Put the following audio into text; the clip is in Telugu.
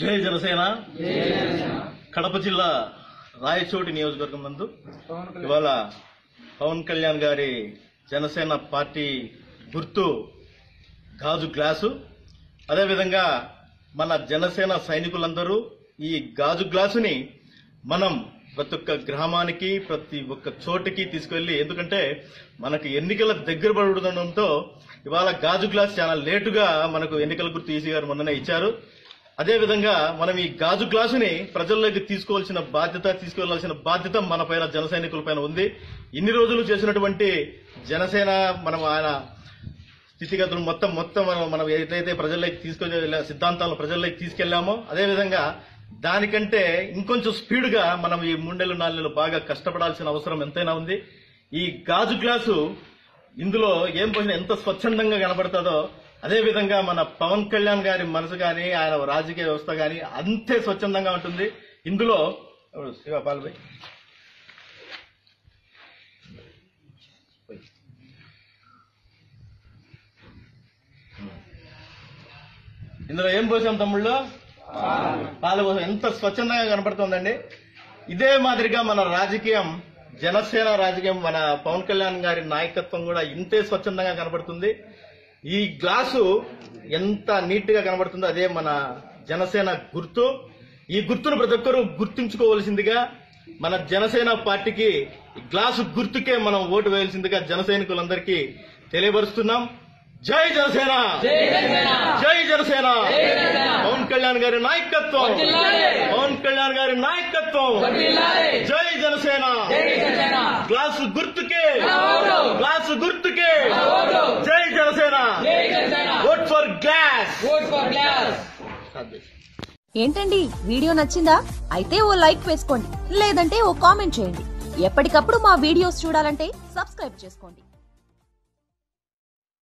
జై జనసేన. కడప జిల్లా రాయచోటి నియోజకవర్గం నందు ఇవాళ పవన్ కళ్యాణ్ గారి జనసేన పార్టీ గుర్తు గాజు గ్లాసు. అదేవిధంగా మన జనసేన సైనికులందరూ ఈ గాజు గ్లాసుని మనం ప్రతి ఒక్క గ్రామానికి ప్రతి ఒక్క చోటికి తీసుకెళ్ళి ఎందుకంటే మనకు ఎన్నికల దగ్గర పడుతుండడంతో ఇవాళ గాజు గ్లాస్ చాలా లేటుగా మనకు ఎన్నికల గుర్తు ఈసీ గారు మొన్ననే ఇచ్చారు. అదేవిధంగా మనం ఈ గాజు గ్లాసుని ప్రజల్లోకి తీసుకోవాల్సిన బాధ్యత తీసుకెళ్ళాల్సిన బాధ్యత మన పైన జన సైనికుల పైన ఉంది. ఇన్ని రోజులు చేసినటువంటి జనసేన మనం ఆయన స్థితిగతులు మొత్తం మొత్తం మనం మనం ఏదైతే ప్రజల్లోకి తీసుకెళ్ళే సిద్ధాంతాలను ప్రజల్లోకి తీసుకెళ్ళామో అదేవిధంగా దానికంటే ఇంకొంచెం స్పీడ్గా మనం ఈ మూడేళ్ళు నాలుగు బాగా కష్టపడాల్సిన అవసరం ఎంతైనా ఉంది. ఈ గాజు గ్లాసు ఇందులో ఏం పోయినా ఎంత స్వచ్ఛందంగా కనబడుతుందో అదే విధంగా మన పవన్ కళ్యాణ్ గారి మనసు గాని ఆయన రాజకీయ వ్యవస్థ గాని అంతే స్వచ్ఛందంగా ఉంటుంది. ఇందులో శివపాల్భాయ్ ఇందులో ఏం పోసాం తమ్ముళ్ళు? పాలు పోసాం ఎంత స్వచ్ఛందంగా కనపడుతుందండి. ఇదే మాదిరిగా మన రాజకీయం జనసేన రాజకీయం మన పవన్ కళ్యాణ్ గారి నాయకత్వం కూడా ఇంతే స్వచ్ఛందంగా కనబడుతుంది ఈ గ్లాసు ఎంత నీట్గా కనబడుతుందో అదే మన జనసేన గుర్తు. ఈ గుర్తును ప్రతి ఒక్కరూ గుర్తుంచుకోవాల్సిందిగా మన జనసేన పార్టీకి గ్లాసు గుర్తుకే మనం ఓటు వేయాల్సిందిగా జన సైనికులందరికీ తెలియపరుస్తున్నాం. జై జనసేన! జై జనసేన! కళ్యాణ్ గారి నాయకత్వం. పవన్ కళ్యాణ్ గారి నాయకత్వం. జై జనసేన. గ్లాసు గుర్తుకే. గ్లాసు గుర్తుకే. జై జనసేన. ఓట్ ఫర్ గ్లాస్ ఏంటండి? వీడియో నచ్చిందా? అయితే ఓ లైక్ వేసుకోండి. లేదంటే ఓ కామెంట్ చేయండి. ఎప్పటికప్పుడు మా వీడియోస్ చూడాలంటే సబ్స్క్రైబ్ చేసుకోండి.